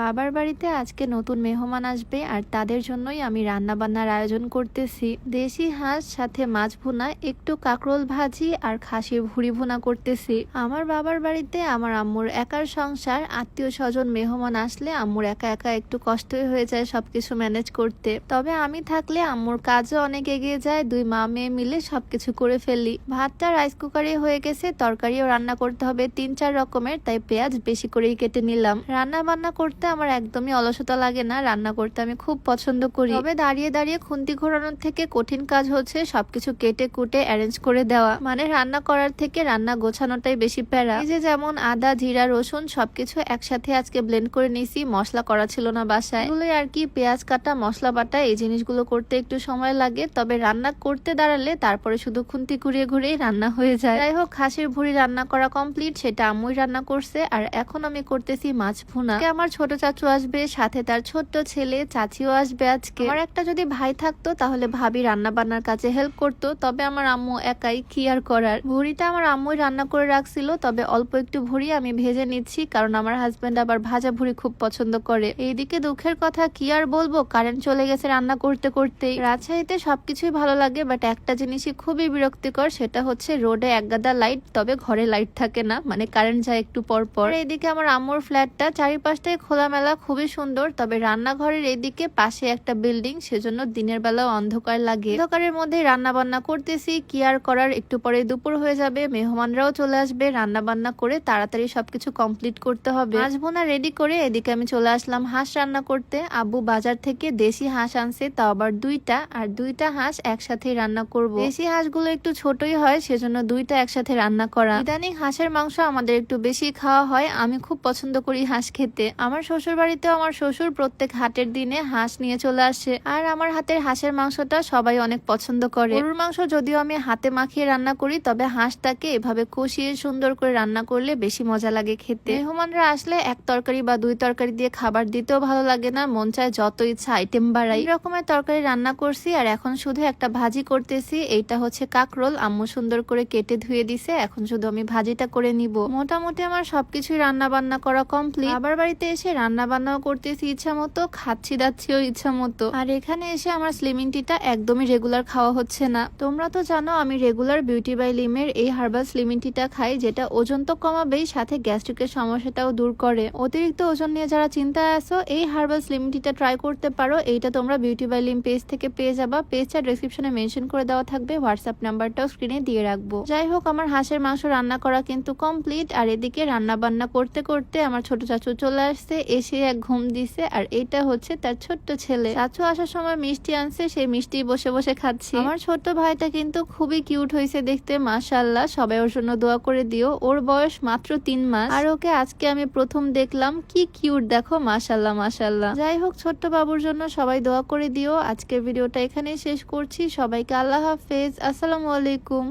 বাবার বাড়িতে আজকে নতুন মেহমান আসবে আর তাদের জন্যই আমি রান্না বান্নার আয়োজন করতেছি। দেশি হাঁস, সাথে মাছ ভুনা, একটু কাকরোল ভাজি আর খাসির ভুড়ি ভুনা করতেছি। আমার বাবার বাড়িতে আমার আম্মুর একার সংসার, আত্মীয় স্বজন মেহমান আসলে আম্মুর একা একা একটু কষ্টই হয়ে যায় সবকিছু ম্যানেজ করতে। তবে আমি থাকলে আম্মুর কাজও অনেক এগিয়ে যায়, দুই মা মেয়ে মিলে সবকিছু করে ফেলি। ভাতটা রাইস কুকারে হয়ে গেছে, তরকারিও রান্না করতে হবে, তিন চার রকমের, তাই পেঁয়াজ বেশি করেই কেটে নিলাম। রান্না বান্না করতে আমার একদমই অলসতা লাগে না, রান্না করতে আমি খুব পছন্দ করি। তবে দাঁড়িয়ে দাঁড়িয়ে খুন্তি ঘোরানোর থেকে কঠিন কাজ হচ্ছে সবকিছু কেটে কুটে অ্যারেঞ্জ করে দেওয়া। মানে রান্না করার থেকে রান্না গোছানোটাই বেশি প্যারা। এই যে যেমন আদা, জিরা, রসুন সবকিছু একসাথে আজকে ব্লেন্ড করে নিয়েছি, মশলা করা ছিল না বাসায়। এগুলোই আর কি পেঁয়াজ কাটা, মশলা বাটা, এই জিনিসগুলো করতে একটু সময় লাগে। তবে রান্না করতে দাঁড়ালে তারপরে শুধু খুন্তি ঘুরিয়ে ঘুরিয়ে রান্না হয়ে যায়। যাই হোক, খাসির ভুড়ি রান্না করা কমপ্লিট সেটা আম্মুই রান্না করছে। আর এখন আমি করতেছি মাছ ভুনা। আমার ছোট চাচু আসবে, সাথে তার ছোট্ট ছেলে চাচিও আসবে আজকে। আমার একটা যদি ভাই থাকতো, তাহলে ভাবি রান্না বান্নার কাজে হেল্প করতো, তবে আমার আম্মু একাই কি আর করার? ভুড়িটা আমার আম্মুই রান্না করে রাখছিল, তবে অল্প একটু ভুড়ি আমি ভেজে নিচ্ছি, কারণ আমার হাজবেন্ড আবার ভাজা ভুড়ি খুব পছন্দ করে। এইদিকে দুঃখের কথা, কি আর বলব? কারেন্ট চলে গেছে রান্না করতে করতেই। রাজশাহীতে সবকিছুই ভালো লাগে বাট একটা জিনিসই খুবই বিরক্তিকর, সেটা হচ্ছে রোডে একগাদা লাইট তবে ঘরে লাইট থাকে না মানে কারেন্ট যায় একটু পর পর এইদিকে আমার আম্মুর ফ্ল্যাটটা চারিপাশটাই খোলামেলা খুবই সুন্দর, তবে রান্নাঘরের এইদিকে পাশে একটা বিল্ডিং, সেজন্য দিনের বেলা অন্ধকার লাগে। অন্ধকারের মধ্যে রান্না বান্না করতেছি, কি আর করার? একটু পরে দুপুর হয়ে যাবে, মেহমানরাও চলে আসবে রান্না বান্না করে তাড়াতাড়ি সবকিছু কমপ্লিট করতে হবে। মাছ ভোনা রেডি করে এদিকে আমি চলে আসলাম হাঁস রান্না করতে। আব্বু বাজার থেকে দেশি হাঁস আনছে, তাও আবার দুইটা, আর দুইটা হাঁস একসাথে রান্না করব। দেশি হাঁসগুলো একটু ছোটই হয়, সেজন্য দুইটা একসাথে রান্না করা। ইদানিং হাঁসের মাংস আমাদের একটু বেশি খাওয়া হয়, আমি খুব পছন্দ করি হাঁস খেতে। আমার শ্বশুর বাড়িতেও আমার শ্বশুর প্রত্যেক হাটের দিনে হাঁস নিয়ে চলে আসে। আর আমার হাতের হাঁসের মাংসটা সবাই অনেক পছন্দ করে। গরুর মাংস যদিও আমি হাতে মাখিয়ে রান্না করি, তবে হাঁসটাকে এভাবে কষিয়ে সুন্দর করে রান্না করলে বেশি মজা লাগে খেতে। মেহমানরা আসলে এক তরকারি বা দুই তরকারি দিয়ে খাবার দিতেও ভালো লাগে না, মন চায় যত ইচ্ছা আইটেম বাড়াই। রকমের তরকারি রান্না করছি, আর এখন শুধু একটা ভাজি করতেছি, এইটা হচ্ছে কাকরোল। আম্মু সুন্দর করে কেটে ধুয়ে দিছে, এখন শুধু আমি ভাজিটা করে নিব। মোটামুটি আমার সবকিছুই রান্না বান্না করা কমপ্লিট আবার বাড়িতে এসে রান্না বান্নাও করতেছি ইচ্ছা মতো খাচ্ছি দাচ্ছিও ইচ্ছা মতো আর এখানে এসে আমার স্লিমিং টিটা একদমই রেগুলার খাওয়া হচ্ছে না। তোমরা তো জানো আমি রেগুলার বিউটি বাই লিমের এই হার্বাল স্লিমিং টিটা খাই, যেটা ওজন তো কমাবেই, সাথে গ্যাস্ট্রিকের সমস্যাটাও দূর করে। অতিরিক্ত ওজন নিয়ে যারা চিন্তায় আছো, এই হার্বাল স্লিমিং টিটা ট্রাই করতে পারো। এইটা তোমরা বিউটি বাই লিম পেজ থেকে পেয়ে যাবা। পেজটা ডেসক্রিপশনে মেনশন করে দেওয়া থাকবে হোয়াটসঅ্যাপ নাম্বারটাও স্ক্রিনে দিয়ে রাখব। যাই হোক, আমার হাঁসের মাংস রান্না করা কিন্তু কমপ্লিট আর এদিকে রান্না বান্না করতে করতে আমার ছোট চাচু চলে আসছে। এসে এক ঘুম দিছে আর এটা হচ্ছে তার ছোট্ট ছেলে। চাচু আসার সময় মিষ্টি আনছে, সেই মিষ্টি বসে বসে খাচ্ছি। আমার ছোট্ট ভাইটা কিন্তু খুবই কিউট হয়েছে দেখতে মাশাল্লাহ সবাই ওর জন্য দোয়া করে দিও। ওর বয়স মাত্র তিন মাস। আর ওকে আজকে আমি প্রথম দেখলাম, কি কিউট দেখো মাশাল্লাহ মাশাল্লাহ যাই হোক, ছোট্ট বাবুর জন্য সবাই দোয়া করে দিও। আজকের ভিডিওটা এখানেই শেষ করছি। সবাইকে আল্লাহ হাফেজ। আসসালামু আলাইকুম।